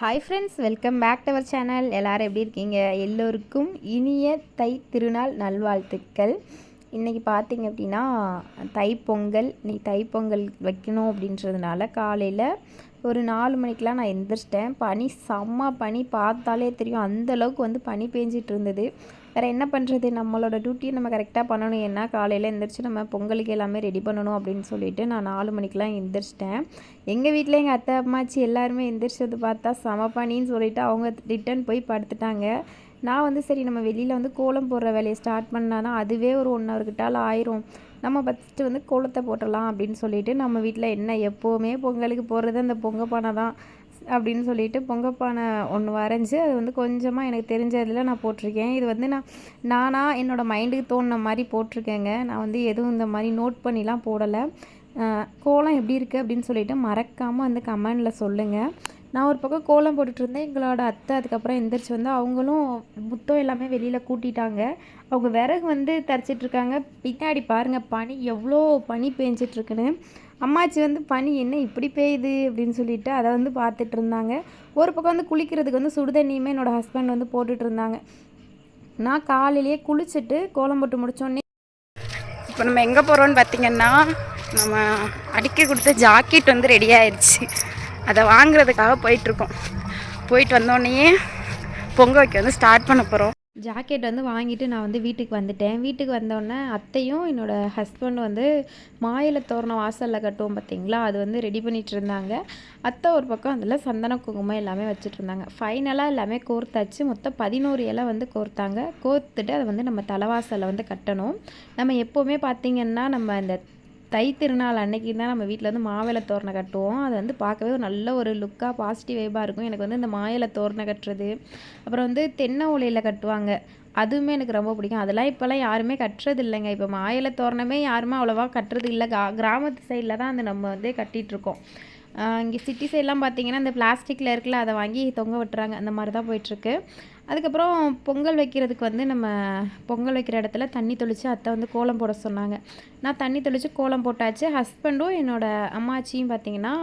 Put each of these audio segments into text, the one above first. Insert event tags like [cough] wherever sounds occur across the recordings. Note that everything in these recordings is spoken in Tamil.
Hi friends welcome back to our channel எல்லோரும் எப்படி இருக்கீங்க? எல்லோருக்கும் இனிய தை திருநாள் நல்வாழ்த்துக்கள். இன்றைக்கி பார்த்தீங்க அப்படின்னா தைப்பொங்கல் இன்றைக்கி தைப்பொங்கல் வைக்கணும் அப்படின்றதுனால காலையில் ஒரு நாலு மணிக்கெலாம் நான் எந்திரிச்சிட்டேன். பனி செம்ம பனி. பார்த்தாலே தெரியும் அந்தளவுக்கு வந்து பனி பேஞ்சிட்டு இருந்தது. வேறு என்ன பண்ணுறது நம்மளோட டியூட்டியை நம்ம கரெக்டாக பண்ணணும். ஏன்னா காலையில் எழுந்திரிச்சு நம்ம பொங்கலுக்கு எல்லாமே ரெடி பண்ணணும் அப்படின்னு சொல்லிட்டு நான் நாலு மணிக்கெலாம் எந்திரிச்சிட்டேன். எங்கள் வீட்டில் எங்கள் அத்தை அம்மாச்சி எல்லாருமே எந்திரிச்சது பார்த்தா சமப்பானின்னு சொல்லிவிட்டு அவங்க ரிட்டன் போய் படுத்துட்டாங்க. நான் வந்து சரி நம்ம வெளியில் வந்து கோலம் போடுற வேலையை ஸ்டார்ட் பண்ணானா அதுவே ஒரு ஒன் ஹவர் கிட்டால் ஆயிரும். நம்ம ஃபஸ்ட்டு வந்து கோலத்தை போட்டுடலாம் அப்படின்னு சொல்லிட்டு நம்ம வீட்டில் என்ன எப்போவுமே பொங்கலுக்கு போடுறது அந்த பொங்க பானை தான். அப்படின்னு சொல்லிட்டு பொங்கப்பானை ஒன்று வரைஞ்சி அது வந்து கொஞ்சமாக எனக்கு தெரிஞ்சதில் நான் போட்டிருக்கேன். இது வந்து நான் நானாக என்னோடய மைண்டுக்கு தோணுன மாதிரி போட்டிருக்கேங்க. நான் வந்து எதுவும் இந்த மாதிரி நோட் பண்ணிலாம் போடலை. கோலம் எப்படி இருக்குது அப்படின்னு சொல்லிட்டு மறக்காமல் வந்து கமெண்டில் சொல்லுங்கள் நான் ஒரு பக்கம் கோலம் போட்டுட்ருந்தேன் எங்களோட அத்தை அதுக்கப்புறம் எந்திரிச்சு வந்து அவங்களும் முத்தம் எல்லாமே வெளியில் கூட்டிட்டாங்க. அவங்க விறகு வந்து தரிச்சிட்ருக்காங்க பின்னாடி பாருங்கள் பனி எவ்வளோ பனி பேஞ்சிட்ருக்குன்னு அம்மாச்சி வந்து பனி என்ன இப்படி பெய்யுது அப்படின்னு சொல்லிட்டு அதை வந்து பார்த்துட்டு இருந்தாங்க ஒரு பக்கம் வந்து குளிக்கிறதுக்கு வந்து சுடுதண்ணியுமே என்னோடய ஹஸ்பண்ட் வந்து போட்டுட்டு இருந்தாங்க நான் காலையிலேயே குளிச்சுட்டு கோலம் போட்டு முடித்தோடனே இப்போ நம்ம எங்கே போகிறோன்னு பார்த்தீங்கன்னா நம்ம அடிக்க கொடுத்த ஜாக்கெட் வந்து ரெடி ஆயிடுச்சு அதை வாங்குறதுக்காக போயிட்டுருக்கோம். போயிட்டு வந்தோடனேயே பொங்க வைக்க வந்து ஸ்டார்ட் பண்ண போகிறோம் ஜாக்கெட் வந்து வாங்கிட்டு நான் வந்து வீட்டுக்கு வந்துட்டேன். வீட்டுக்கு வந்தோடனே அத்தையும் என்னோடய ஹஸ்பண்ட் வந்து மாயில தோரணம் வாசலில் கட்டுவோம் பார்த்தீங்களா அது வந்து ரெடி பண்ணிகிட்டு இருந்தாங்க. அத்தை ஒரு பக்கம் அதில் சந்தன குங்குமம் எல்லாமே வச்சுட்டு இருந்தாங்க. ஃபைனலாக எல்லாமே கோர்த்தாச்சு. மொத்தம் பதினோரு இலை வந்து கோர்த்தாங்க. கோர்த்துட்டு அதை வந்து நம்ம தலைவாசலில் வந்து கட்டணும். நம்ம எப்போவுமே பார்த்திங்கன்னா நம்ம இந்த தை திருநாள் அன்னைக்கு தான் நம்ம வீட்டில் வந்து மாவிளை தோரணை கட்டுவோம். அது வந்து பார்க்கவே ஒரு நல்ல ஒரு லுக்காக பாசிட்டிவ் வைபாக இருக்கும். எனக்கு வந்து இந்த மாயிலை தோரணை கட்டுறது அப்புறம் வந்து தென்னை ஓலையில் கட்டுவாங்க. அதுவுமே எனக்கு ரொம்ப பிடிக்கும். அதெல்லாம் இப்போல்லாம் யாருமே கட்டுறது இல்லைங்க. இப்போ மாயிலை தோரணமே யாருமே அவ்வளோவா கட்டுறது இல்லை. கிராமத்து சைடில் தான் அந்த நம்ம வந்து கட்டிகிட்ருக்கோம் இங்கே சிட்டி சைட்லாம் பார்த்தீங்கன்னா இந்த பிளாஸ்டிக்கில் இருக்குல்ல அதை வாங்கி தொங்க விட்டுறாங்க. அந்த மாதிரி தான் போயிட்டுருக்கு அதுக்கப்புறம் பொங்கல் வைக்கிறதுக்கு வந்து நம்ம பொங்கல் வைக்கிற இடத்துல தண்ணி தெளித்து அத்தை வந்து கோலம் போட சொன்னாங்க. நான் தண்ணி தெளித்து கோலம் போட்டாச்சு. ஹஸ்பண்டும் என்னோடய அம்மாச்சியும் பார்த்திங்கன்னா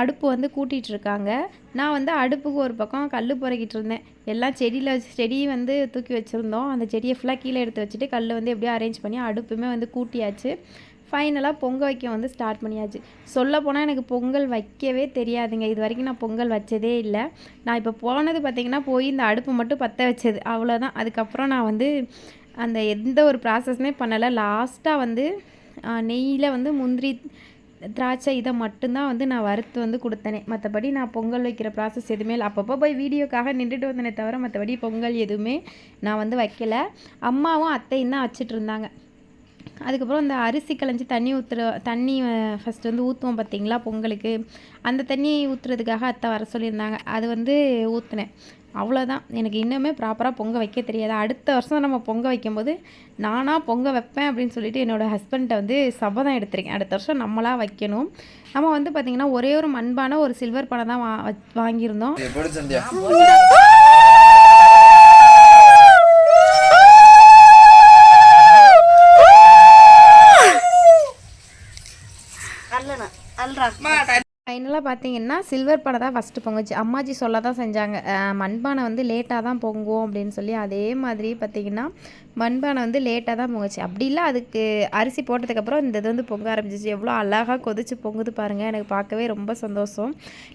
அடுப்பு வந்து கூட்டிகிட்டு இருக்காங்க. நான் வந்து அடுப்புக்கு ஒரு பக்கம் கல் புறக்கிட்டு இருந்தேன். எல்லாம் செடியில் வச்சு செடி வந்து தூக்கி வச்சுருந்தோம். அந்த செடியை ஃபுல்லாக கீழே எடுத்து வச்சுட்டு கல் வந்து எப்படியோ அரேஞ்ச் பண்ணி அடுப்புமே வந்து கூட்டியாச்சு. ஃபைனலாக பொங்கல் வைக்க வந்து ஸ்டார்ட் பண்ணியாச்சு. சொல்ல போனால் எனக்கு பொங்கல் வைக்கவே தெரியாதுங்க. இது வரைக்கும் நான் பொங்கல் வச்சதே இல்லை. நான் இப்போ போனது பார்த்திங்கன்னா போய் இந்த அடுப்பு மட்டும் பற்ற வச்சது. அவ்வளோதான் அதுக்கப்புறம் நான் வந்து அந்த எந்த ஒரு ப்ராசஸுமே பண்ணலை. லாஸ்ட்டாக வந்து நெய்யில் வந்து முந்திரி திராட்சை இதை மட்டும்தான் வந்து நான் வறுத்து வந்து கொடுத்தனே. மற்றபடி நான் பொங்கல் வைக்கிற ப்ராசஸ் எதுவுமே இல்லை. அப்பப்போ போய் வீடியோக்காக நின்றுட்டு வந்தனே தவிர மற்றபடி பொங்கல் எதுவுமே நான் வந்து வைக்கலை. அம்மாவும் அத்தையும் தான் வச்சுட்டு இருந்தாங்க. அதுக்கப்புறம் இந்த அரிசி களைஞ்சி தண்ணி ஊற்றுற தண்ணி ஃபஸ்ட்டு வந்து ஊற்றுவோம் பார்த்தீங்களா பொங்கலுக்கு. அந்த தண்ணி ஊற்றுறதுக்காக அத்தை வர சொல்லியிருந்தாங்க. அது வந்து ஊற்றுனேன் அவ்வளோதான் எனக்கு இன்னுமே ப்ராப்பராக பொங்க வைக்க தெரியாது. அடுத்த வருஷம் நம்ம பொங்க வைக்கும்போது நானாக பொங்க வைப்பேன் அப்படின்னு சொல்லிட்டு என்னோடய ஹஸ்பண்ட்டை வந்து சபதம் எடுத்திருக்கேன். அடுத்த வருஷம் நம்மளாக வைக்கணும். நம்ம வந்து பார்த்திங்கன்னா ஒரே ஒரு மண்பானை ஒரு சில்வர் பானை தான் வா வாங்கியிருந்தோம். ஃபைனலாக பார்த்தீங்கன்னா சில்வர் பானை தான் ஃபஸ்ட்டு பொங்குச்சு. அம்மாஜி சொல்ல தான் செஞ்சாங்க. மண்பானை வந்து லேட்டாக தான் பொங்குவோம் அப்படின்னு சொல்லி அதே மாதிரி பார்த்தீங்கன்னா மண்பானை வந்து லேட்டாக தான் பொங்குச்சு. அப்படி இல்லை அதுக்கு அரிசி போட்டதுக்கப்புறம் இந்த இது வந்து பொங்க ஆரம்பிச்சிச்சு. எவ்வளோ அழகாக கொதிச்சு பொங்குது பாருங்கள் எனக்கு பார்க்கவே ரொம்ப சந்தோஷம்.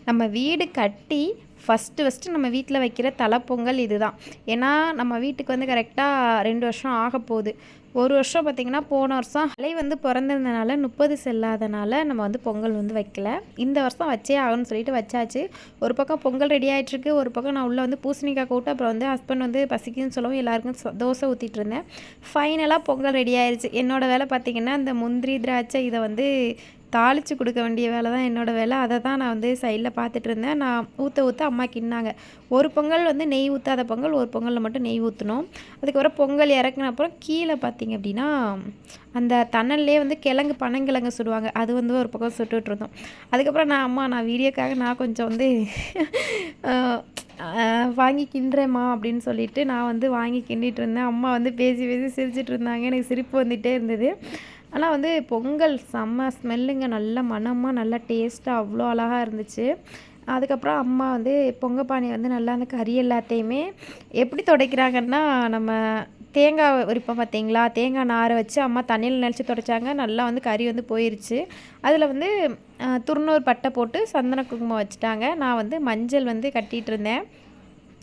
நம்ம வீடு கட்டி ஃபஸ்ட்டு ஃபஸ்ட்டு நம்ம வீட்டில் வைக்கிற தலைப்பொங்கல் இது தான் ஏன்னா நம்ம வீட்டுக்கு வந்து கரெக்டாக ரெண்டு வருஷம் ஆக போகுது ஒரு வருஷம் பார்த்திங்கன்னா போன வருஷம் அலை வந்து பிறந்திருந்தனால முப்பது செல்லாதனால நம்ம வந்து பொங்கல் வந்து வைக்கல. இந்த வருஷம் வச்சே ஆகணும்னு சொல்லிட்டு வச்சாச்சு. ஒரு பக்கம் பொங்கல் ரெடி ஆகிட்டுருக்கு ஒரு பக்கம் நான் உள்ளே வந்து பூசணிக்காய் கூட்டு அப்புறம் வந்து ஹஸ்பண்ட் வந்து பசிக்குன்னு சொல்லவும் எல்லாருக்கும் தோசை ஊற்றிட்டு இருந்தேன். ஃபைனலாக பொங்கல் ரெடி ஆயிடுச்சு என்னோடய வேலை பார்த்திங்கன்னா இந்த முந்திரி திராட்சை இதை வந்து தாளித்து கொடுக்க வேண்டிய வேலை தான் என்னோடய வேலை. அதை தான் நான் வந்து சைடில் பார்த்துட்டு இருந்தேன். நான் ஊற்ற ஊற்ற அம்மா கின்னாங்க. ஒரு பொங்கல் வந்து நெய் ஊற்றாத பொங்கல் ஒரு பொங்கலில் மட்டும் நெய் ஊற்றணும் அதுக்கப்புறம் பொங்கல் இறக்குன அப்புறம் கீழே பார்த்திங்க அப்படின்னா அந்த தணல்லே வந்து கிழங்கு பனங்கிழங்கு சுடுவாங்க. அது வந்து ஒரு பக்கம் சுட்டுட்ருந்தோம் அதுக்கப்புறம் நான் அம்மா நான் வீடியோக்காக நான் கொஞ்சம் வந்து [laughs] வாங்கி கிண்டுறேம்மா அப்படின்னு சொல்லிட்டு நான் வந்து வாங்கி கிண்டிகிட்டு இருந்தேன். அம்மா வந்து பேசி பேசி சிரிச்சிட்டு இருந்தாங்க. எனக்கு சிரிப்பு வந்துகிட்டே இருந்தது. ஆனால் வந்து பொங்கல் செம்ம ஸ்மெல்லுங்க. நல்ல மனமாக நல்ல டேஸ்ட்டாக அவ்வளோ அழகாக இருந்துச்சு. அதுக்கப்புறம் அம்மா வந்து பொங்க பானையை வந்து நல்லா அந்த கறி எல்லாத்தையுமே எப்படி துடைக்கிறாங்கன்னா நம்ம தேங்காய் உரிப்போம் பார்த்தீங்களா? தேங்காய் நாரை வச்சு அம்மா தண்ணியில் நினச்சி துடைச்சாங்க. நல்லா வந்து கறி வந்து போயிருச்சு. அதில் வந்து துருநூறு பட்டை போட்டு சந்தன குங்குமம் வச்சுட்டாங்க. நான் வந்து மஞ்சள் வந்து கட்டிகிட்டு இருந்தேன்.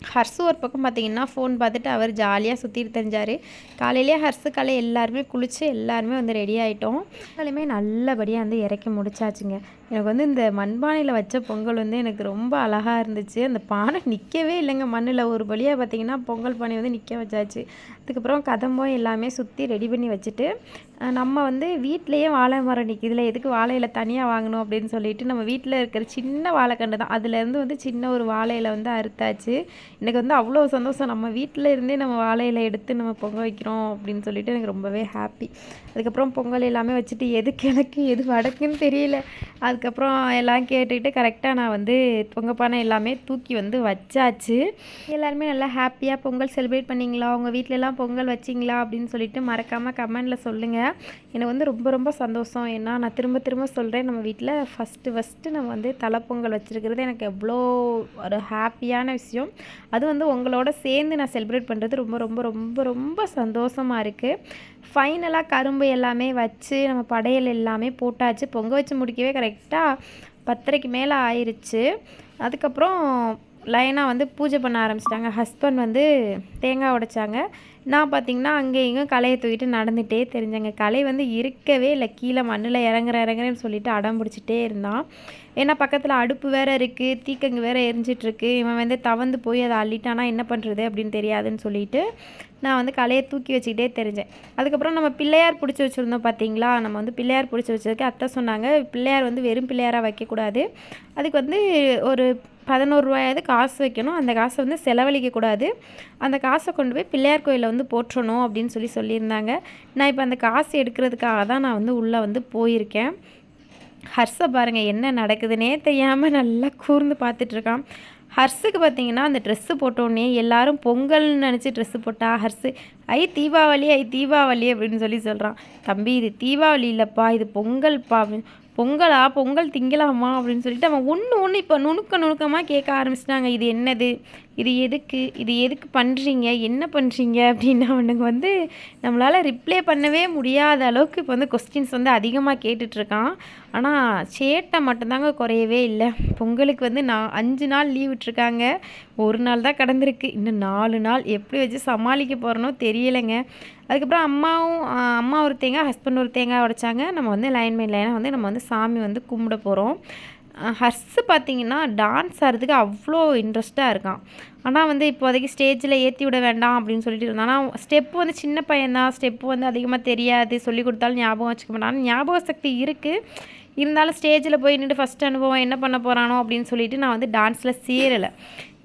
ஹர்ஸு ஒரு பக்கம் பார்த்தீங்கன்னா ஃபோன் பார்த்துட்டு அவர் ஜாலியாக சுற்றிட்டு தெரிஞ்சார் காலையிலேயே ஹர்ஸு காலை எல்லாருமே குளித்து எல்லாருமே வந்து ரெடி ஆகிட்டோம் எல்லாருமே நல்லபடியாக வந்து இறக்கி முடிச்சாச்சுங்க. எனக்கு வந்து இந்த மண்பானையில் வச்ச பொங்கல் வந்து எனக்கு ரொம்ப அழகாக இருந்துச்சு. அந்த பானை நிற்கவே இல்லைங்க. மண்ணில் ஒரு வழியாக பார்த்தீங்கன்னா பொங்கல் பானை வந்து நிற்க வச்சாச்சு. அதுக்கப்புறம் கதம்பம் எல்லாமே சுற்றி ரெடி பண்ணி வச்சுட்டு நம்ம வந்து வீட்டிலேயே வாழை மரம் நிற்கிதுல எதுக்கு வாழையில தனியாக வாங்கணும் அப்படின்னு சொல்லிட்டு நம்ம வீட்டில் இருக்கிற சின்ன வாழைக்கண்டு தான். அதுலேருந்து வந்து சின்ன ஒரு வாழையில வந்து அறுத்தாச்சு. எனக்கு வந்து அவ்வளோ சந்தோஷம். நம்ம வீட்டில் இருந்தே நம்ம வாழையில எடுத்து நம்ம பொங்க வைக்கிறோம் அப்படின்னு சொல்லிட்டு எனக்கு ரொம்பவே ஹாப்பி அதுக்கப்புறம் பொங்கல் எல்லாமே வச்சுட்டு எது கிழக்கு எது வடக்குன்னு தெரியல. அது அதுக்கப்புறம் எல்லாம் கேட்டுக்கிட்டு கரெக்டாக நான் வந்து பொங்கல் பானை எல்லாமே தூக்கி வந்து வச்சாச்சு. எல்லாருமே நல்லா ஹாப்பியாக பொங்கல் செலிப்ரேட் பண்ணிங்களா? உங்கள் வீட்டிலலாம் பொங்கல் வச்சிங்களா? அப்படின்னு சொல்லிட்டு மறக்காமல் கமெண்டில் சொல்லுங்கள் எனக்கு வந்து ரொம்ப ரொம்ப சந்தோஷம். ஏன்னா நான் திரும்ப திரும்ப சொல்கிறேன் நம்ம வீட்டில் ஃபஸ்ட்டு ஃபஸ்ட்டு நம்ம வந்து தலைப்பொங்கல் வச்சுருக்கிறது எனக்கு எவ்வளோ ஒரு ஹாப்பியான விஷயம். அது வந்து உங்களோட சேர்ந்து நான் செலிப்ரேட் பண்ணுறது ரொம்ப ரொம்ப ரொம்ப ரொம்ப சந்தோஷமாக இருக்குது ஃபைனலாக கரும்பு எல்லாமே வச்சு நம்ம படையல் எல்லாமே போட்டாச்சு. பொங்க வச்சு முடிக்கவே கரெக்டாக பத்தரைக்கு மேலே ஆயிடுச்சு அதுக்கப்புறம் லைனாக வந்து பூஜை பண்ண ஆரம்பிச்சிட்டாங்க. ஹஸ்பண்ட் வந்து தேங்காய் உடைச்சாங்க. நான் பார்த்திங்கன்னா அங்கே இங்கேயும் கலையை தூக்கிட்டு நடந்துகிட்டே தெரிஞ்சேங்க. களை வந்து இருக்கவே இல்லை. கீழே மண்ணில் இறங்குற இறங்குறேன்னு சொல்லிட்டு அடம் பிடிச்சிட்டே இருந்தான். ஏன்னா பக்கத்தில் அடுப்பு வேறு இருக்குது தீக்கங்கு வேறு எரிஞ்சிட்ருக்கு இவன் வந்து தவந்து போய் அதை அள்ளிட்டானா என்ன பண்ணுறது அப்படின்னு தெரியாதுன்னு சொல்லிட்டு நான் வந்து களையை தூக்கி வச்சுக்கிட்டே தெரிஞ்சேன். அதுக்கப்புறம் நம்ம பிள்ளையார் பிடிச்சி வச்சுருந்தோம் பார்த்தீங்களா நம்ம வந்து பிள்ளையார் பிடிச்சி வச்சதுக்கு அத்தை சொன்னாங்க பிள்ளையார் வந்து வெறும் பிள்ளையாராக வைக்கக்கூடாது. அதுக்கு வந்து ஒரு பதினோரு ரூபாயாவது காசு வைக்கணும். அந்த காசை வந்து செலவழிக்கக்கூடாது அந்த காசை கொண்டு போய் பிள்ளையார் கோயிலில் வந்து போற்றணும் அப்படின்னு சொல்லி சொல்லியிருந்தாங்க. நான் இப்போ அந்த காசு எடுக்கிறதுக்காக தான் நான் வந்து உள்ளே வந்து போயிருக்கேன். ஹர்ஷ பாருங்கள் என்ன நடக்குதுன்னே தெரியாமல் நல்லா கூர்ந்து பார்த்துட்ருக்கான் ஹர்ஸுக்கு பார்த்தீங்கன்னா அந்த ட்ரெஸ்ஸு போட்டோடனே எல்லாரும் பொங்கல்னு நினச்சி ட்ரெஸ்ஸு போட்டா ஹர்ஸு ஐ தீபாவளி ஐ தீபாவளி அப்படின்னு சொல்லி சொல்கிறான் தம்பி இது தீபாவளி இல்லைப்பா இது பொங்கல்ப்பா அப்படின்னு பொங்கலா பொங்கல் திங்கலாமா? அப்படின்னு சொல்லிட்டு அவன் ஒன்று ஒன்று இப்போ நுணுக்க நுணுக்கமாக கேட்க ஆரம்பிச்சிட்டாங்க. இது என்னது? இது எதுக்கு? இது எதுக்கு பண்ணுறீங்க என்ன பண்ணுறீங்க அப்படின்னு அவனுக்கு வந்து நம்மளால் ரிப்ளை பண்ணவே முடியாத அளவுக்கு இப்போ வந்து கொஸ்டின்ஸ் வந்து அதிகமாக கேட்டுட்ருக்கான். ஆனால் சேட்டை மட்டும்தாங்க குறையவே இல்லை. பொங்கலுக்கு வந்து நான் அஞ்சு நாள் லீவ் விட்டுருக்காங்க ஒரு நாள் தான் கடந்திருக்கு. இன்னும் நாலு நாள் எப்படி வச்சு சமாளிக்க போகிறனோ தெரியலைங்க. அதுக்கப்புறம் அம்மாவும் அம்மா ஒரு தேங்காய் ஹஸ்பண்ட் ஒரு தேங்காய் உடைச்சாங்க. நம்ம வந்து லைன் பை லைனாக வந்து நம்ம வந்து சாமி வந்து கும்பிட போகிறோம் ஹர்ஸு பார்த்தீங்கன்னா டான்ஸ் ஆடுறதுக்கு அவ்வளோ இன்ட்ரெஸ்ட்டாக இருக்கான். ஆனால் வந்து இப்போதைக்கு ஸ்டேஜில் ஏற்றி விட வேண்டாம் அப்படின்னு சொல்லிட்டு இருந்தான். ஆனால் ஸ்டெப்பு வந்து சின்ன பையன்தான். ஸ்டெப்பு வந்து அதிகமாக தெரியாது. சொல்லி கொடுத்தாலும் ஞாபகம் வச்சுக்க மாட்டான். ஞாபக சக்தி இருக்குது இருந்தாலும் ஸ்டேஜில் போய் நின்று ஃபஸ்ட் அனுபவம் என்ன பண்ண போகிறானோ அப்படின்னு சொல்லிட்டு நான் வந்து டான்ஸில் சேரலை.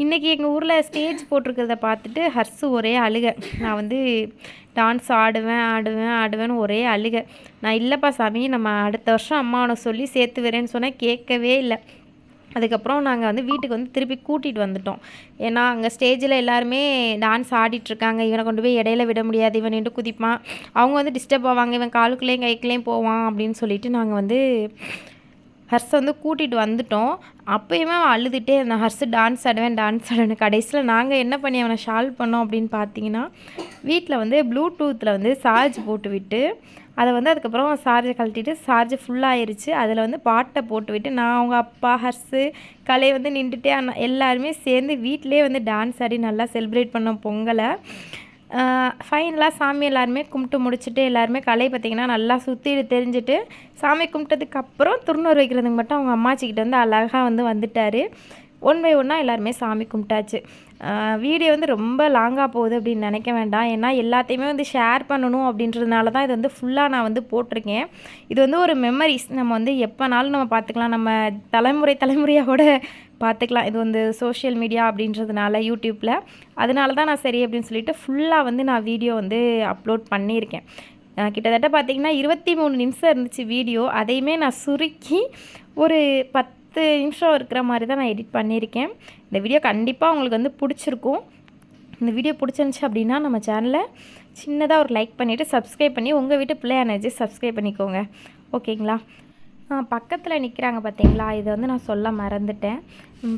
இன்றைக்கி எங்கள் ஊரில் ஸ்டேஜ் போட்டிருக்கிறத பார்த்துட்டு ஹர்ஸு ஒரே அழுக. நான் வந்து டான்ஸ் ஆடுவேன் ஆடுவேன் ஆடுவேன்னு ஒரே அழுக. நான் இல்லைப்பா சாமி நம்ம அடுத்த வருஷம் அம்மாவனை சொல்லி சேர்த்து வரேன்னு சொன்னால் கேட்கவே இல்லை. அதுக்கப்புறம் நாங்கள் வந்து வீட்டுக்கு வந்து திருப்பி கூட்டிகிட்டு வந்துட்டோம். ஏன்னா அங்கே ஸ்டேஜில் எல்லாருமே டான்ஸ் ஆடிட்டுருக்காங்க இவனை கொண்டு போய் இடையில விட முடியாது. இவன் நின்று குதிப்பான். அவங்க வந்து டிஸ்டர்ப் ஆவாங்க. இவன் காலுக்குள்ளேயும் கைக்குள்ளேயும் போவான் அப்படின்னு சொல்லிட்டு நாங்கள் வந்து ஹர்ஸை வந்து கூட்டிகிட்டு வந்துட்டோம். அப்பயுமே அவன் அழுதுகிட்டே இருந்தான். ஹர்ஸு டான்ஸ் ஆடுவேன் டான்ஸ் ஆடுவேன் கடைசியில் நாங்கள் என்ன பண்ணி அவனை ஷால்வ் பண்ணோம் அப்படின்னு பார்த்தீங்கன்னா வீட்டில் வந்து ப்ளூடூத்தில் வந்து சார்ஜ் போட்டு விட்டு அதை வந்து அதுக்கப்புறம் சார்ஜை கழட்டிட்டு சார்ஜ் ஃபுல்லாகிருச்சு அதில் வந்து பாட்டை போட்டு விட்டு நான் அவங்க அப்பா ஹர்ஸு கலை வந்து நின்றுட்டே அண்ணா எல்லாருமே சேர்ந்து வீட்டிலே வந்து டான்ஸ் ஆடி நல்லா செலிப்ரேட் பண்ணோம் பொங்கலை. ஃபைனலாக சாமி எல்லாருமே கும்பிட்டு முடிச்சுட்டு எல்லாருமே கலை பார்த்திங்கன்னா நல்லா சுற்றிட்டு தெரிஞ்சுட்டு சாமி கும்பிட்டதுக்கப்புறம் துருநூறு வைக்கிறதுக்கு மட்டும் அவங்க அம்மாச்சிக்கிட்ட வந்து அழகாக வந்து வந்துட்டார். ஒன் பை ஒன்னாக எல்லாருமே சாமி கும்பிட்டாச்சு. வீடியோ வந்து ரொம்ப லாங்காக போகுது அப்படின்னு நினைக்க வேண்டாம். ஏன்னா எல்லாத்தையுமே வந்து ஷேர் பண்ணணும் அப்படின்றதுனால தான் இது வந்து ஃபுல்லாக நான் வந்து போட்டிருக்கேன். இது வந்து ஒரு மெமரிஸ் நம்ம வந்து எப்போனாலும் நம்ம பார்த்துக்கலாம். நம்ம தலைமுறை தலைமுறையாக கூட பார்த்துக்கலாம். இது வந்து சோஷியல் மீடியா அப்படின்றதுனால யூடியூப்பில் அதனால தான் நான் சரி அப்படின்னு சொல்லிட்டு ஃபுல்லாக வந்து நான் வீடியோ வந்து அப்லோட் பண்ணியிருக்கேன். கிட்டத்தட்ட பார்த்தீங்கன்னா இருபத்தி மூணு நிமிஷம் இருந்துச்சு வீடியோ. அதையுமே நான் சுருக்கி ஒரு பத்து பத்து நிமிஷம் இருக்கிற மாதிரி தான் நான் எடிட் பண்ணியிருக்கேன். இந்த வீடியோ கண்டிப்பாக உங்களுக்கு வந்து பிடிச்சிருக்கும். இந்த வீடியோ பிடிச்சிருந்துச்சி அப்படின்னா நம்ம சேனலை சின்னதாக ஒரு லைக் பண்ணிவிட்டு சப்ஸ்கிரைப் பண்ணி உங்கள் வீட்டு பிள்ளை எனர்ஜி சப்ஸ்கிரைப் பண்ணிக்கோங்க. ஓகேங்களா? பக்கத்தில் நிற்கிறாங்க பார்த்தீங்களா இதை வந்து நான் சொல்ல மறந்துட்டேன்.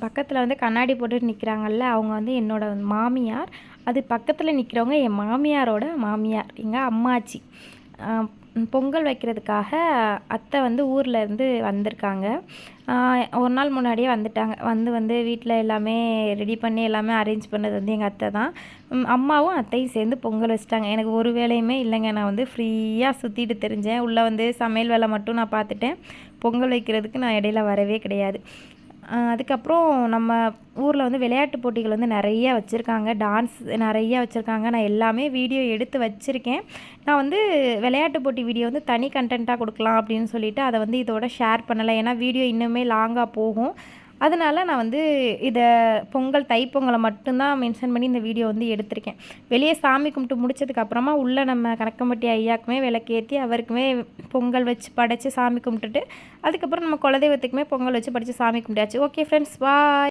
பக்கத்தில் வந்து கண்ணாடி போட்டுட்டு நிற்கிறாங்கல்ல அவங்க வந்து என்னோட மாமியார். அது பக்கத்தில் நிற்கிறவங்க என் மாமியாரோட மாமியார். எங்கள் அம்மாச்சி. பொங்கல் வைக்கிறதுக்காக அத்தை வந்து ஊரில் இருந்து வந்திருக்காங்க. ஒரு நாள் முன்னாடியே வந்துட்டாங்க. வந்து வந்து வீட்டில் எல்லாமே ரெடி பண்ணி எல்லாமே அரேஞ்ச் பண்ணது வந்து எங்கள் அத்தை தான். அம்மாவும் அத்தையும் சேர்ந்து பொங்கல் வச்சுட்டாங்க. எனக்கு ஒரு வேலையுமே இல்லைங்க. நான் வந்து ஃப்ரீயாக சுற்றிட்டு தெரிஞ்சேன். உள்ளே வந்து சமையல் வேலை மட்டும் நான் பார்த்துட்டேன். பொங்கல் வைக்கிறதுக்கு நான் இடையில வரவே கிடையாது. அதுக்கப்புறம் நம்ம ஊரில் வந்து விளையாட்டு போட்டிகள் வந்து நிறைய வச்சுருக்காங்க. டான்ஸ் நிறைய வச்சுருக்காங்க. நான் எல்லாமே வீடியோ எடுத்து வச்சுருக்கேன். நான் வந்து விளையாட்டு போட்டி வீடியோ வந்து தனி கண்டென்ட்டாக கொடுக்கலாம் அப்படின்னு சொல்லிட்டு அதை வந்து இதோட ஷேர் பண்ணலை. ஏன்னா வீடியோ இன்னுமே லாங்காக போகும். அதனால் நான் வந்து இதை பொங்கல் தைப்பொங்கலை மட்டும்தான் மென்ஷன் பண்ணி இந்த வீடியோ வந்து எடுத்திருக்கேன். வெளியே சாமி கும்பிட்டு முடிச்சதுக்கப்புறமா உள்ளே நம்ம கணக்கம்பட்டி ஐயாக்குமே விளக்கேற்றி அவருக்குமே பொங்கல் வச்சு படைச்சு சாமி கும்பிட்டுட்டு அதுக்கப்புறம் நம்ம குலதெய்வத்துக்குமே பொங்கல் வச்சு படித்து சாமி கும்பிட்டாச்சு. Okay friends bye